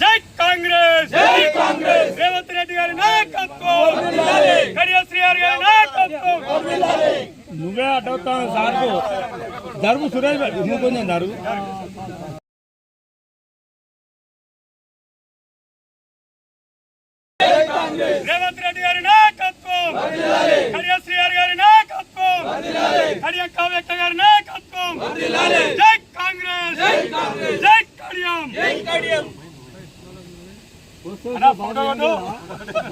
జై కాంగ్రెస్! జై కాంగ్రెస్! రేవంత్ రెడ్డి గారి నాయకత్వం! కడియ శ్రీహరి గారి నాయకత్వం! నువ్వే అడ్డవుతావు సార్కు. జరుగు సురేష్ నువ్వు కొంచెం జరుగు రేవంత్ రెడ్డి గారి నాయకత్వం కడియ శ్రీహరి గారి నాయకత్వం కడియ కావ్యక్క గారి నాయకత్వం జై కాంగ్రెస్ జై కడియం జై కడియం అన్నా, ఫోటో కొట్టు.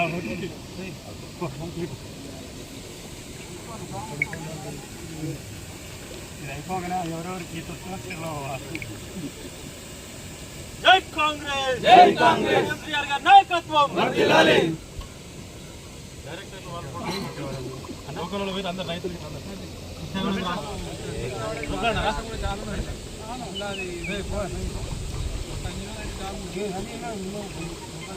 ఇది అయిపోగానే ఎవరెవరికి తొక్కులో జై కాంగ్రెస్ జై కాంగ్రెస్ ఎంపీఆర్ గారి నాయకత్వం లోకల్లో పోయి అందరు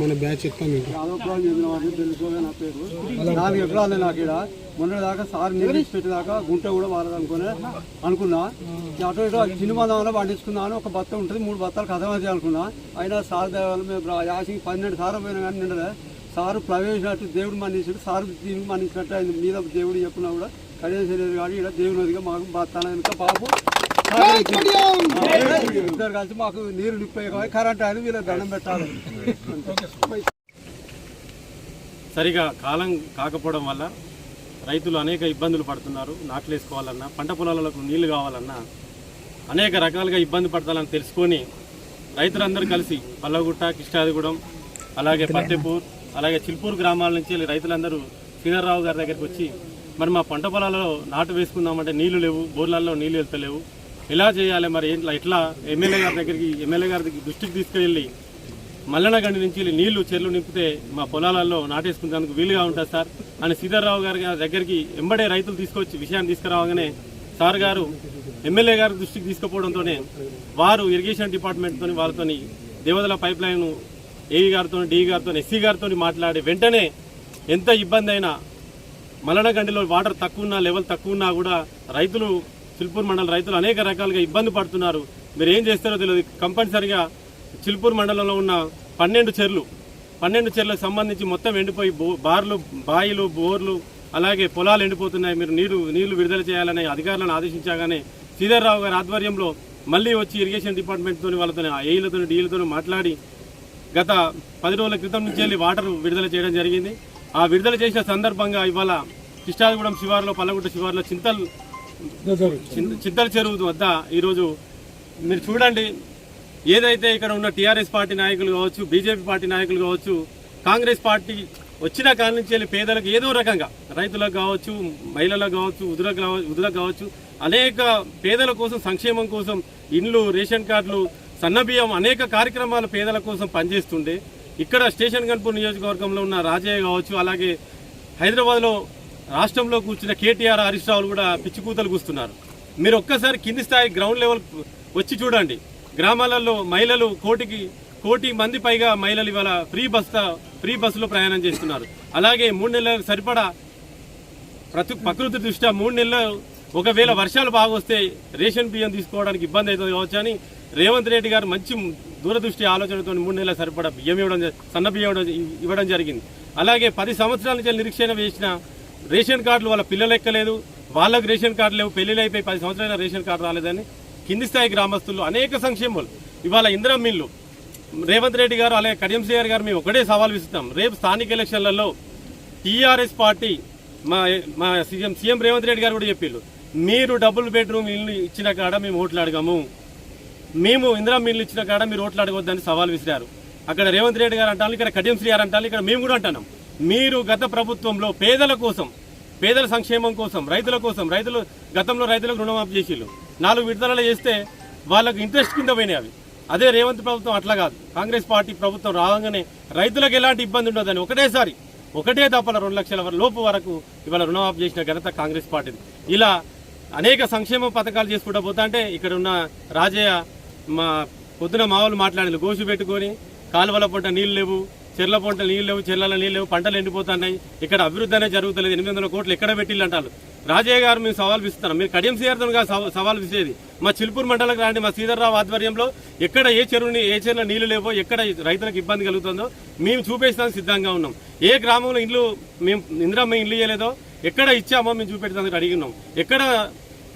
మన బ్యాచ్ చెప్తాం మీకు నాలుగు ఎకరాలు నాకు ఇక్కడ మొన్న దాకా సార్ నీళ్ళు పెట్టేదాకా గుంట కూడా వాడదనుకునే అనుకున్నా. అటు ఇటు చిన్న మందం పండించుకుందాం అని ఒక బత్త ఉంటుంది మూడు బత్తాలు కథమతి అనుకున్నా. అయినా సార్ దేవాలి మేము యాసికి పన్నెండు సార్లు పోయినా కానీ నిండలే సారు ప్రవేశించినట్టు దేవుడు మన్నించాడు. సారు దీనికి మన్నించినట్టు ఆయన మీద దేవుడు చెప్పినా కూడా కడిగేసలేదు కానీ ఇక్కడ దేవుని నదిగా మాకు బత్తాల వెనుక బాబు ఇద్దరు కలిసి మాకు నీరు నింపే కరెంట్ వీళ్ళ దండం పెట్టాలి సరిగా కాలం కాకపోవడం వల్ల రైతులు అనేక ఇబ్బందులు పడుతున్నారు. నాట్లు వేసుకోవాలన్నా పంట పొలాలకు నీళ్ళు కావాలన్నా అనేక రకాలుగా ఇబ్బంది పడతాలని తెలుసుకొని రైతులందరూ కలిసి పల్లగుట్ట కిష్టాదిగూడెం అలాగే పత్తెపూర్ అలాగే చిల్పూర్ గ్రామాల నుంచి వెళ్ళి రైతులందరూ శ్రీధర్రావు గారి దగ్గరికి వచ్చి మరి మా పంట పొలాలలో నాటు వేసుకుందామంటే నీళ్ళు లేవు బోర్లలో నీళ్ళు వెళ్తలేవు ఎలా చేయాలి మరి? ఎట్లా ఎట్లా ఎమ్మెల్యే గారి దగ్గరికి ఎమ్మెల్యే గారి దృష్టికి తీసుకెళ్ళి మల్లనగండి నుంచి నీళ్ళు చెర్లు నింపితే మా పొలాలలో నాటేసుకునేందుకు వీలుగా ఉంటుంది సార్ అని సీతారావు గారి దగ్గరికి ఎంబడే రైతులు తీసుకొచ్చి విషయాన్ని తీసుకురావగానే సార్ గారు ఎమ్మెల్యే గారి దృష్టికి తీసుకుపోవడంతోనే వారు ఇరిగేషన్ డిపార్ట్మెంట్తో వాళ్ళతోని దేవదల పైప్ లైన్ ఏఈ గారితో డి గారితో ఎస్సీ గారితో మాట్లాడి వెంటనే ఎంత ఇబ్బంది అయినా మల్లనగండిలో వాటర్ తక్కువ ఉన్నా లెవెల్ తక్కువ ఉన్నా కూడా రైతులు చిల్పూర్ మండల రైతులు అనేక రకాలుగా ఇబ్బంది పడుతున్నారు. మీరు ఏం చేస్తారో తెలియదు. కంపల్సరిగా చిల్పూర్ మండలంలో ఉన్న పన్నెండు చెర్లు పన్నెండు చెర్లకు సంబంధించి మొత్తం ఎండిపోయి బో- బార్లు బాయిలు బోర్లు అలాగే పొలాలు ఎండిపోతున్నాయి. మీరు నీరు నీళ్ళు విడుదల చేయాలని అధికారులను ఆదేశించగానే శ్రీధర్రావు గారి ఆధ్వర్యంలో మళ్ళీ వచ్చి ఇరిగేషన్ డిపార్ట్మెంట్తో వాళ్ళతో ఏఈలతో డీలతో మాట్లాడి గత పది రోజుల క్రితం నుంచి వెళ్ళి వాటర్ విడుదల చేయడం జరిగింది. ఆ విడుదల చేసిన సందర్భంగా ఇవాళ కృష్ణాదిగూడెం శివారులో పల్లగుట్ట శివారులో చింతల్ చింతల చెరువు వద్ద ఈరోజు మీరు చూడండి ఏదైతే ఇక్కడ ఉన్న టీఆర్ఎస్ పార్టీ నాయకులు కావచ్చు బీజేపీ పార్టీ నాయకులు కావచ్చు కాంగ్రెస్ పార్టీ వచ్చిన కాడి నుంచి వెళ్ళి పేదలకు ఏదో రకంగా రైతులకు కావచ్చు మహిళలకు కావచ్చు ఉదులకు ఉదులకు కావచ్చు అనేక పేదల కోసం సంక్షేమం కోసం ఇండ్లు రేషన్ కార్డులు సన్నబియ్యం అనేక కార్యక్రమాలు పేదల కోసం పనిచేస్తుండే. ఇక్కడ స్టేషన్ గన్పూర్ నియోజకవర్గంలో ఉన్న రాజయ్య కావచ్చు అలాగే హైదరాబాద్లో రాష్ట్రంలో కూర్చున్న కేటీఆర్ హరీష్ రావులు కూడా పిచ్చి కూతలు కూస్తున్నారు. మీరు ఒక్కసారి కింది స్థాయి గ్రౌండ్ లెవెల్ వచ్చి చూడండి. గ్రామాలలో మహిళలు కోటికి కోటి మంది పైగా మహిళలు ఇవాళ ఫ్రీ బస్ ఫ్రీ బస్సులో ప్రయాణం చేస్తున్నారు. అలాగే మూడు నెలలకు సరిపడా ప్రతి ప్రకృతి దృష్ట్యా మూడు నెలలు ఒకవేళ వర్షాలు బాగా వస్తే రేషన్ బియ్యం తీసుకోవడానికి ఇబ్బంది అవుతుంది కావచ్చు అని రేవంత్ రెడ్డి గారు మంచి దూరదృష్టి ఆలోచనతో మూడు నెలల సరిపడా బియ్యం ఇవ్వడం సన్న బియ్యం ఇవ్వడం- ఇవ్వడం జరిగింది. అలాగే పది సంవత్సరాల నుంచి నిరీక్షణ వేసిన రేషన్ కార్డులు వాళ్ళ పిల్లలు ఎక్కలేదు. వాళ్ళకు రేషన్ కార్డు లేవు. పెళ్ళిళ్ళు అయిపోయి పది సంవత్సరాల రేషన్ కార్డు రాలేదని కింది స్థాయి గ్రామస్తులు అనేక సంక్షేమాలు. ఇవాళ ఇందిరా మిల్లు. రేవంత్ రెడ్డి గారు అలాగే కడియం గారు గారు మేము ఒకటే సవాల్ విస్తున్నాం రేపు స్థానిక ఎలక్షన్లలో టీఆర్ఎస్ పార్టీ మా మా సీఎం సీఎం రేవంత్ రెడ్డి గారు కూడా చెప్పిండు మీరు డబుల్ బెడ్రూమ్ ఇల్లు ఇచ్చిన కాడ మేము ఓట్లు అడగము. మేము ఇందిరా మిల్లు ఇచ్చిన కాడ మీరు ఓట్లు అడగొద్దని సవాల్ విసిరారు. అక్కడ రేవంత్ రెడ్డి గారు అంటారు ఇక్కడ కడియం శ్రీ గారు అంటారు ఇక్కడ మేము కూడా అంటున్నాం. మీరు గత ప్రభుత్వంలో పేదల కోసం పేదల సంక్షేమం కోసం రైతుల కోసం రైతులు గతంలో రైతులకు రుణమాఫీ చేసిళ్ళు. నాలుగు విడుదలలో చేస్తే వాళ్ళకు ఇంట్రెస్ట్ కింద పోయినాయి అవి. అదే రేవంత్ ప్రభుత్వం అట్లా కాదు. కాంగ్రెస్ పార్టీ ప్రభుత్వం రాగానే రైతులకు ఎలాంటి ఇబ్బంది ఉండదని ఒకటేసారి ఒకటే తప్పల రెండు లక్షల వర- లోపు వరకు ఇవాళ రుణమాఫీ చేసిన ఘనత కాంగ్రెస్ పార్టీది. ఇలా అనేక సంక్షేమ పథకాలు చేసుకుంటూ పోతా అంటే ఇక్కడ ఉన్న రాజయ్య మా పొద్దున మామూలు మాట్లాడింది గోసు పెట్టుకొని కాలువల పంట నీళ్ళు లేవు. చెర్ల పంట నీళ్ళు లేవు చెర్ల నీళ్ళు లేవు పంటలు ఎండిపోతున్నాయి. ఇక్కడ అభివృద్ధి అనేది జరుగుతలేదు. ఎనిమిది వందల కోట్లు ఎక్కడ పెట్టిల్లు అంటారు? రాజయ్య గారు మేము సవాల్ విస్తున్నాం మీరు కడియం సీఆర్తో సవాల్ విసేది మా చిలుపూరు మండలకు రాండి మా శ్రీధర్రావు ఆధ్వర్యంలో ఎక్కడ ఏ చెరువుని ఏ చెరువులో నీళ్ళు లేవో ఎక్కడ రైతులకు ఇబ్బంది కలుగుతుందో మేము చూపించడానికి సిద్ధంగా ఉన్నాం. ఏ గ్రామంలో ఇండ్లు మేము ఇంద్రమ్మ ఇల్లు ఇవ్వలేదో ఎక్కడ ఇచ్చామో మేము చూపెట్టడానికి అడిగినాం. ఎక్కడ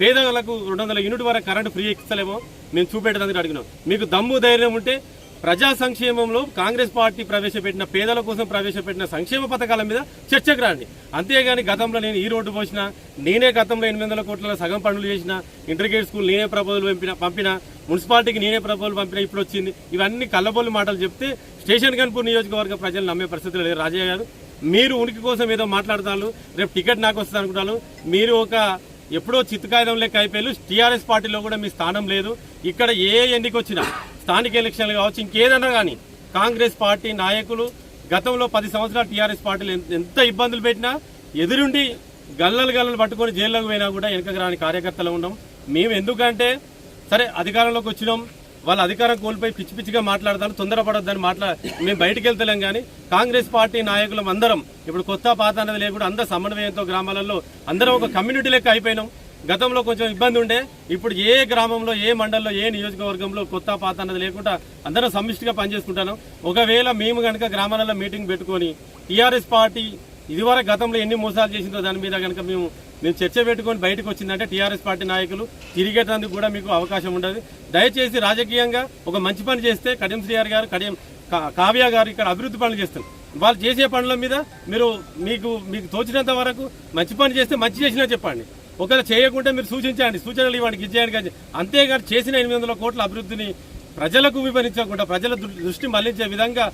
పేదలకు రెండు వందల యూనిట్ వరకు కరెంటు ఫ్రీ ఇస్తలేమో మేము చూపెట్టడానికి అడిగినాం. మీకు దమ్ము ధైర్యం ఉంటే ప్రజా సంక్షేమంలో కాంగ్రెస్ పార్టీ ప్రవేశపెట్టిన పేదల కోసం ప్రవేశపెట్టిన సంక్షేమ పథకాల మీద చర్చకు రాండి. అంతేగాని గతంలో నేను ఈ రోడ్డు పోసిన నేనే గతంలో ఎనిమిది వందల కోట్ల సగం పనులు చేసిన ఇంటర్గ్రేట్ స్కూల్ నేనే ప్రపోజల్ పంపిన పంపిన మున్సిపాలిటీకి నేనే ప్రపోజల్ పంపిన ఇప్పుడు వచ్చింది. ఇవన్నీ కళ్ళబొల్లి మాటలు చెప్తే స్టేషన్ కన్పూర్ నియోజకవర్గ ప్రజలు నమ్మే పరిస్థితులు లేదు రాజయ్య గారు మీరు ఉనికి కోసం ఏదో మాట్లాడతారు రేపు టికెట్ నాకు వస్తుంది అనుకుంటారు. మీరు ఒక ఎప్పుడో చిత్తకాయుధం లెక్క అయిపోయారు. టీఆర్ఎస్ పార్టీలో కూడా మీ స్థానం లేదు. ఇక్కడ ఏ ఎన్నికొచ్చినా స్థానిక ఎలక్షన్లు కావచ్చు ఇంకేదన్నా కానీ కాంగ్రెస్ పార్టీ నాయకులు గతంలో పది సంవత్సరాలు టీఆర్ఎస్ పార్టీలు ఎంత- ఇబ్బందులు పెట్టినా ఎదురుండి గల్లలు గల్లలు పట్టుకొని జైల్లోకి పోయినా కూడా వెనకకు రాని కార్యకర్తలు ఉన్నాం మేము ఎందుకంటే సరే అధికారంలోకి వచ్చినాం వాళ్ళ అధికారం కోల్పోయి పిచ్చి పిచ్చిగా మాట్లాడతాను తొందరపడొద్దని మాట్లా మేము బయటికి వెళ్తలేం కానీ కాంగ్రెస్ పార్టీ నాయకులం అందరం. ఇప్పుడు కొత్త పాత అనేది లేకుండా అందరం సమన్వయంతో గ్రామాలలో అందరం ఒక కమ్యూనిటీ లెక్క అయిపోయినాం. గతంలో కొంచెం ఇబ్బంది ఉండే ఇప్పుడు ఏ గ్రామంలో ఏ మండలంలో ఏ నియోజకవర్గంలో కొత్త పాత అన్నది లేకుండా అందరం సమిష్టిగా పనిచేసుకుంటాను. ఒకవేళ మేము కనుక గ్రామాలలో మీటింగ్ పెట్టుకొని టీఆర్ఎస్ పార్టీ ఇదివరకు గతంలో ఎన్ని మోసాలు చేసిందో దాని మీద కనుక మేము మేము చర్చ పెట్టుకొని బయటకు వచ్చిందంటే టీఆర్ఎస్ పార్టీ నాయకులు తిరిగేటందుకు కూడా మీకు అవకాశం ఉండదు. దయచేసి రాజకీయంగా ఒక మంచి పని చేస్తే కడియం శ్రీఆర్ గారు కడియం కావ్య గారు ఇక్కడ అభివృద్ధి పనులు చేస్తారు. వాళ్ళు చేసే పనుల మీద మీరు మీకు మీకు తోచినంత వరకు మంచి పని చేస్తే మంచి చేసినా చెప్పండి. ఒకవేళ చేయకుంటే మీరు సూచించండి సూచనలు ఇవ్వండి ఇచ్చేయండి కానీ అంతేగాని చేసిన ఎనిమిది వందల కోట్ల అభివృద్ధిని ప్రజలకు వివరించకుండా ప్రజల దృష్టి మళ్ళించే విధంగా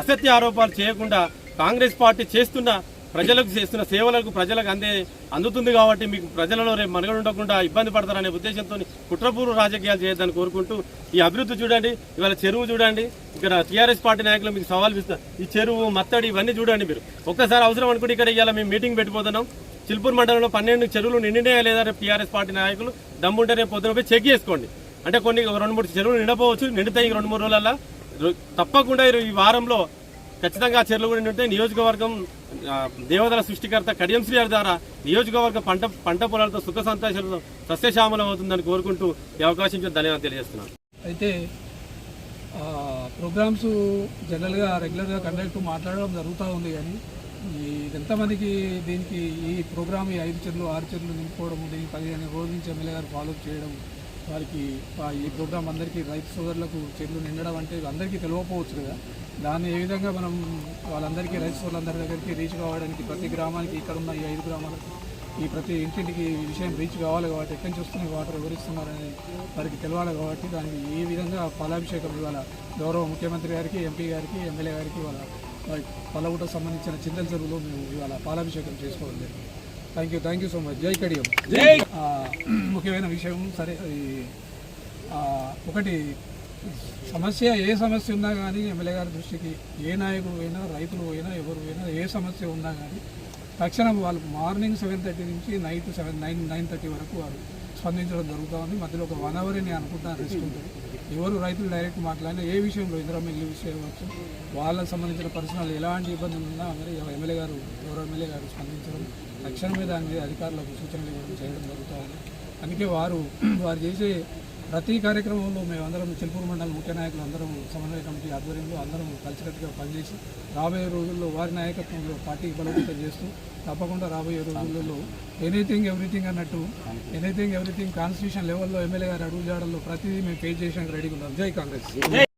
అసత్య ఆరోపణలు చేయకుండా కాంగ్రెస్ పార్టీ చేస్తున్న ప్రజలకు చేస్తున్న సేవలకు ప్రజలకు అందే అందుతుంది కాబట్టి మీకు ప్రజలలో రేపు మనుగడ ఉండకుండా ఇబ్బంది పడతారనే ఉద్దేశంతో కుట్రపూర్వ రాజకీయాలు చేయొద్దని కోరుకుంటూ ఈ అభివృద్ధి చూడండి ఇవాళ చెరువు చూడండి ఇక్కడ టీఆర్ఎస్ పార్టీ నాయకులు మీకు సవాల్ ఇస్తున్నారు ఈ చెరువు మత్తడి ఇవన్నీ చూడండి మీరు. ఒక్కసారి అవసరం అనుకుంటే ఇక్కడ ఇవాళ మేము మీటింగ్ పెట్టిపోతున్నాం చిల్పూర్ మండలంలో పన్నెండు చెరువులు నిండినాయా లేదా రేపు టీఆర్ఎస్ పార్టీ నాయకులు దమ్ముంటే రేపు పొద్దున పోయి చెక్ చేసుకోండి. అంటే కొన్ని రెండు మూడు చెరువులు నిండపోవచ్చు నిండుతాయి ఈ రెండు మూడు రోజులలో తప్పకుండా ఈ- వారంలో ఖచ్చితంగా ఆ చెరువులు కూడా నిండుతాయి. నియోజకవర్గం దేవతల సృష్టికర్త కడియం గారి ద్వారా నియోజకవర్గ పంట పంట పొలాలతో సుఖ సంతోషాలతో సస్యశ్యామలం అవుతుందని కోరుకుంటూ ఈ అవకాశం ధన్యవాదాలు తెలియజేస్తున్నాను. అయితే ప్రోగ్రామ్స్ జనరల్గా రెగ్యులర్గా కండక్ట్ మాట్లాడడం జరుగుతూ ఉంది కానీ ఎంతమందికి దీనికి ఈ ప్రోగ్రామ్ ఈ ఐదు చెర్లు ఆరు చెర్లు నింపుకోవడం దీనికి పదిహేను రోజుల నుంచి ఎమ్మెల్యే గారు ఫాలో చేయడం వారికి ఈ ప్రోగ్రామ్ అందరికీ రైతు సోదరులకు చెర్లు నిండడం అంటే అందరికీ తెలియకపోవచ్చు కదా. దాన్ని ఏ విధంగా మనం వాళ్ళందరికీ రైతు సోదరులందరి దగ్గరికి రీచ్ కావడానికి ప్రతి గ్రామానికి ఇక్కడ ఉన్న ఈ ఐదు గ్రామాలకు ఈ ప్రతి ఇంటింటికి ఈ విషయం రీచ్ కావాలి కాబట్టి ఎక్కడి నుంచి వస్తున్నాయి వాటర్ వివరిస్తున్నారని వారికి తెలవాలి కాబట్టి దానికి ఏ విధంగా పాలాభిషేకం ఇవాళ గౌరవ ముఖ్యమంత్రి గారికి ఎంపీ గారికి ఎమ్మెల్యే గారికి వాళ్ళ పలవుటకు సంబంధించిన చింతల చెరువులో మేము ఇవాళ పాలాభిషేకం చేసుకోవడం జరిగింది. Thank you thank you so much జై కడియం. జై. ముఖ్యమైన విషయం సరే ఒకటి సమస్య ఏ సమస్య ఉన్నా కానీ ఎమ్మెల్యే గారి దృష్టికి ఏ నాయకుడు పోయినా రైతులు పోయినా ఎవరు పోయినా ఏ సమస్య ఉన్నా కానీ తక్షణం వాళ్ళు మార్నింగ్ సెవెన్ థర్టీ నుంచి night seven nine nine thirty వరకు వారు స్పందించడం జరుగుతూ ఉంది. మధ్యలో ఒక వన్ అవర్ నేను అనుకుంటాను రెస్ట్ ఉంటుంది. ఎవరు రైతులు డైరెక్ట్ మాట్లాడినా ఏ విషయంలో ఇద్దరు మిల్లు విషయం అవ్వచ్చు వాళ్ళకి సంబంధించిన పర్సనల్ ఎలాంటి ఇబ్బందులు ఉన్నా అందరూ ఎమ్మెల్యే గారు ఎవరో ఎమ్మెల్యే గారు స్పందించడం తక్షణమే దాని మీద అధికారులకు సూచనలు చేయడం జరుగుతుంది అందుకే వారు వారు చేసే ప్రతి కార్యక్రమంలో మేమందరం చిలుపూరు మండలం ముఖ్య నాయకులు అందరం సమన్వయ కమిటీ ఆధ్వర్యంలో అందరం కలిసికట్టుగా పనిచేసి రాబోయే రోజుల్లో వారి నాయకత్వంలో పార్టీ బలోపేతం చేస్తూ తప్పకుండా రాబోయే రోజులలో ఎనీథింగ్ ఎవ్రీథింగ్ అన్నట్టు ఎనీథింగ్ ఎవ్రీథింగ్ కాన్స్టిట్యూషన్ లెవెల్లో ఎమ్మెల్యే గారు అడుగు జాడల్లో ప్రతిదీ మేము ఫేస్ చేయడానికి రెడీగా ఉన్నాం. జై కాంగ్రెస్.